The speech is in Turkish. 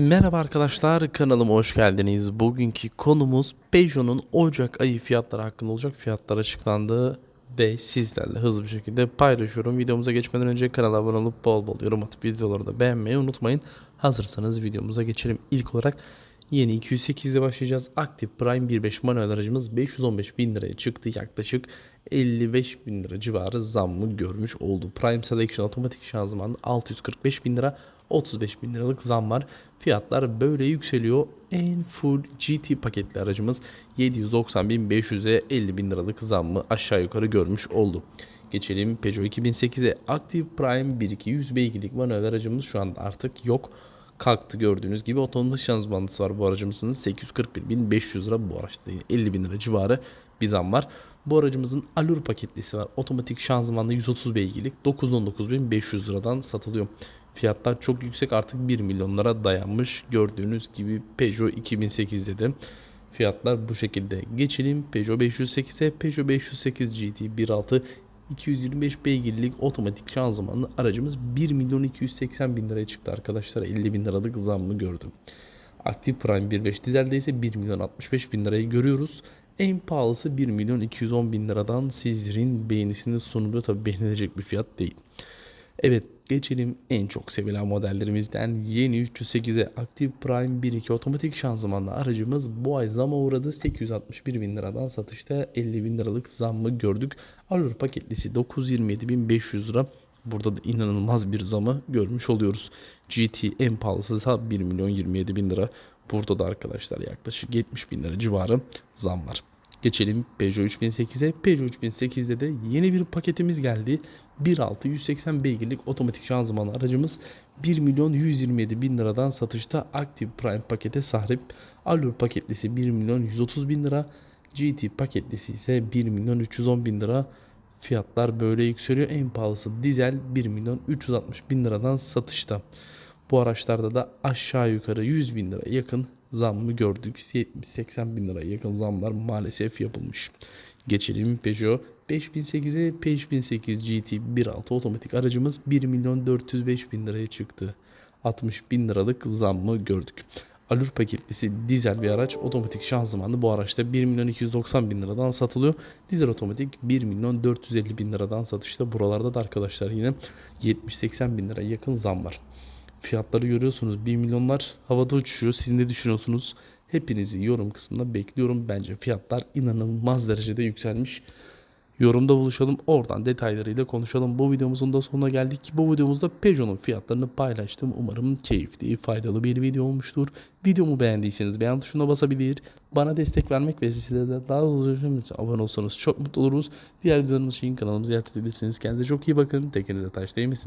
Merhaba arkadaşlar kanalıma hoş geldiniz. Bugünkü konumuz Peugeot'un Ocak ayı fiyatları hakkında olacak. Fiyatlar açıklandı ve sizlerle hızlı bir şekilde paylaşıyorum. Videomuza geçmeden önce kanala abone olup bol bol yorum atıp videoları da beğenmeyi unutmayın. Hazırsanız videomuza geçelim. İlk olarak yeni 208 ile başlayacağız. Active Prime 1.5 manuel aracımız 515 bin liraya çıktı. Yaklaşık 55 bin lira civarı zammı görmüş oldu. Prime Selection otomatik şanzımanlı 645 bin lira 35 bin liralık zam var. Fiyatlar böyle yükseliyor. En full GT paketli aracımız 790.500'e 50 bin liralık zammı aşağı yukarı görmüş oldu. Geçelim Peugeot 2008'e Active Prime 1.2 100 beygirlik manuel aracımız şu anda artık yok. Kalktı gördüğünüz gibi otonomlu şanzımanlısı var bu aracımızın 841.500 lira bu araçta 50 bin lira civarı bir zam var. Bu aracımızın Allure paketlisi var. Otomatik şanzımanlı 130 beygirlik 919.500 liradan satılıyor. Fiyatlar çok yüksek artık 1 milyonlara dayanmış. Gördüğünüz gibi Peugeot 2008'de de fiyatlar bu şekilde. Geçelim Peugeot 508'e. Peugeot 508 GT 1.6 225 beygirlik otomatik şanzımanlı aracımız 1 milyon 280 bin liraya çıktı arkadaşlar. 50 bin liralık zammı gördüm. Aktif Prime 1.5 dizelde ise 1 milyon 65 bin lirayı görüyoruz. En pahalısı 1 milyon 210 bin liradan sizlerin beğenisinde sunuluyor. Tabi beğenilecek bir fiyat değil. Evet geçelim en çok sevilen modellerimizden yeni 308'e Active Prime 1.2 otomatik şanzımanlı aracımız bu ay zama uğradı. 861 bin liradan satışta 50 bin liralık zammı gördük. Allure paketlisi 927.500 lira. Burada da inanılmaz bir zamı görmüş oluyoruz. GT en pahalısı ise 1 milyon 27 bin lira. Burada da arkadaşlar yaklaşık 70 bin lira civarı zam var. Geçelim Peugeot 3008'e. Peugeot 3008'de de yeni bir paketimiz geldi. 1.6 180 beygirlik otomatik şanzımanlı aracımız 1 milyon 127 bin liradan satışta Active Prime pakete sahip. Allure paketlisi 1 milyon 130 bin lira. GT paketlisi ise 1 milyon 310 bin lira. Fiyatlar böyle yükseliyor. En pahalısı dizel 1 milyon 360 bin liradan satışta. Bu araçlarda da aşağı yukarı 100 bin lira yakın zammı gördük. 70-80 bin lira yakın zamlar maalesef yapılmış. Geçelim Peugeot 5008'e 5008 GT 1.6 otomatik aracımız 1 milyon 405 bin liraya çıktı. 60 bin liralık zammı gördük. Allure paketlisi dizel bir araç. Otomatik şanzımanlı bu araçta 1 milyon 290 bin liradan satılıyor. Dizel otomatik 1 milyon 450 bin liradan satışta. Buralarda da arkadaşlar yine 70-80 bin lira yakın zam var. Fiyatları görüyorsunuz 1 milyonlar havada uçuşuyor. Siz ne düşünüyorsunuz? Hepinizi yorum kısmında bekliyorum. Bence fiyatlar inanılmaz derecede yükselmiş. Yorumda buluşalım. Oradan detaylarıyla konuşalım. Bu videomuzun da sonuna geldik. Bu videomuzda Peugeot'un fiyatlarını paylaştım. Umarım keyifli, faydalı bir video olmuştur. Videomu beğendiyseniz beğen tuşuna basabilir. Bana destek vermek ve size de daha uzun abone olsanız çok mutlu oluruz. Diğer videolarımız için kanalımızı ziyaret edebilirsiniz. Kendinize çok iyi bakın. Tekinize taş değmesin.